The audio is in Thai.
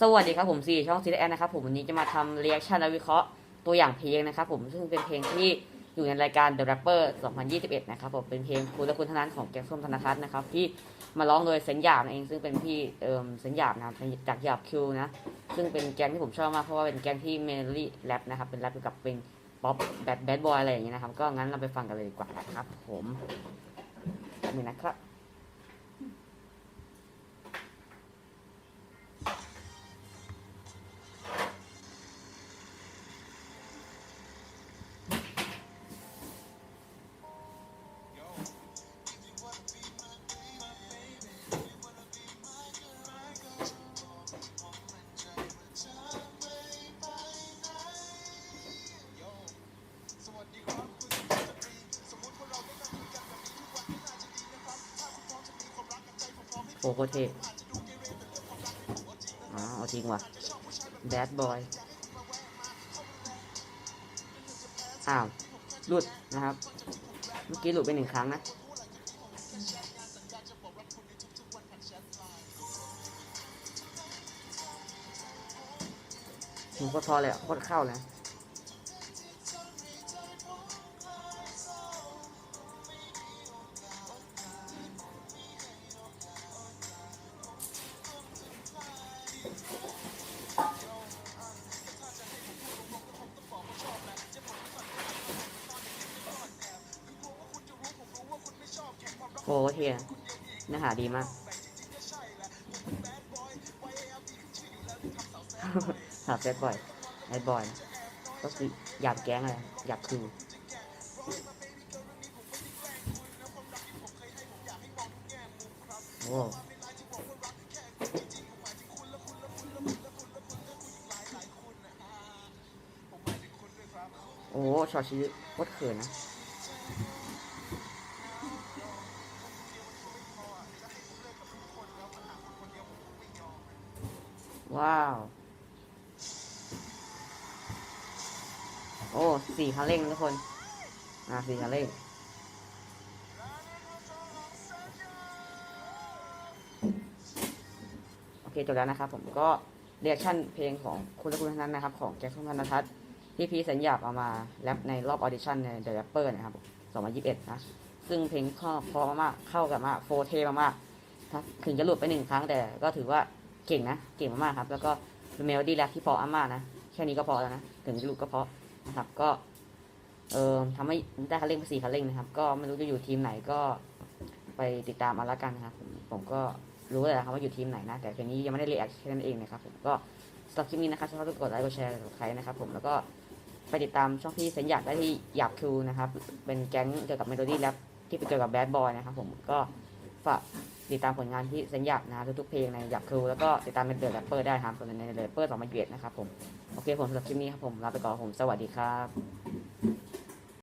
สวัสดีครับผมซีช่องซีแอนนะครับผมวันนี้จะมาทำเรีแอคชั่นและวิเคราะห์ตัวอย่างเพลงนะครับผมซึ่งเป็นเพลงที่อยู่ในรายการ The Rapper 2021 นะครับผมเป็นเพลงคุณและคุณเท่านั้นของแกงส้มธนทัศน์นะครับที่มาร้องโดยเซนหยาบเองซึ่งเป็นพี่เอ่อเซนหยาบนะครับจากหยาบคิวนะซึ่งเป็นแกงที่ผมชอบมากเพราะว่าเป็นแกงที่เมโลดี้แรปนะครับเป็นแรปเกี่ยวกับเป็นป๊อปแบดแบดบอยอะไรอย่างเงี้ยนะครับก็งั้นเราไปฟังกันเลยดีกว่านะครับผมนี่นะครับ โอ้โหเท่อ๋อเอาทิ้งว่ะแบดบอยอ้าวหลุดนะครับ เมื่อกี้หลุดไปหนึ่งครั้งนะมันก็ทอเลยอะโคตรเข้าเลย โอ้เทียเนื้อหาดีมากหาแฟดบ่อยไอ้บอยนะก็คืออยากแก๊งอะไรอยากคือโอ้โอ้ช็อตชีวิตโคตรเขินนะ ว้าว โอ้สี่คันเร่งทุกคนอ่าสี่คันเร่งโอเคจบแล้วนะครับผมก็เรียกชั่นเพลงของคุณและคุณท่านนั้นนะครับ ของแจ็คสันธนทัศน์ที่พีสัญญาบเอามาแรปในรอบออดิชั่นใน The Rapper นะครับ 2021 นะ ซึ่งเพลงข้อพราะมากเข้ากับมากโฟเทมากๆถึงจะหลุดไปหนึ่งครั้งแต่ก็ถือว่า เก่งนะ เก่งมากๆครับ แล้วก็เป็นเมโลดี้แรปที่เพอมากนะ แค่นี้ก็พอแล้วนะ ถึงจะลุดก็เพอนะครับ ก็ เออทำให้ได้คันเร่งไปสี่คันเร่งนะครับ ก็ไม่รู้จะอยู่ทีมไหนก็ไปติดตามเอาละกันนะครับ ผมก็รู้เลยนะครับว่าอยู่ทีมไหนนะ แต่เพลงนี้ยังไม่ได้เรียกแค่นั้นเองนะครับผมก็สำหรับคลิปนี้นะครับชอบก็กดไลค์กดแชร์กดใครนะครับผมแล้วก็ไปติดตามช่องพี่เซนอยากได้ที่อยากคิวนะครับ เป็นแก๊งเกี่ยวกับเมโลดี้แรปที่เป็นเกี่ยวกับแบดบอยนะครับผมก็ ฝากติดตามผลงานที่เซนหยับนะครับทุกๆเพลงในหยับครูแล้วก็ติดตามเป็นเดอะแรปเปอร์ได้ครับส่วนในเดอะแรปเปอร์สองพันเนะครับผม โอเคผมสำหรับคลิปนี้ครับผมลาไปก่อนผมสวัสดีครับ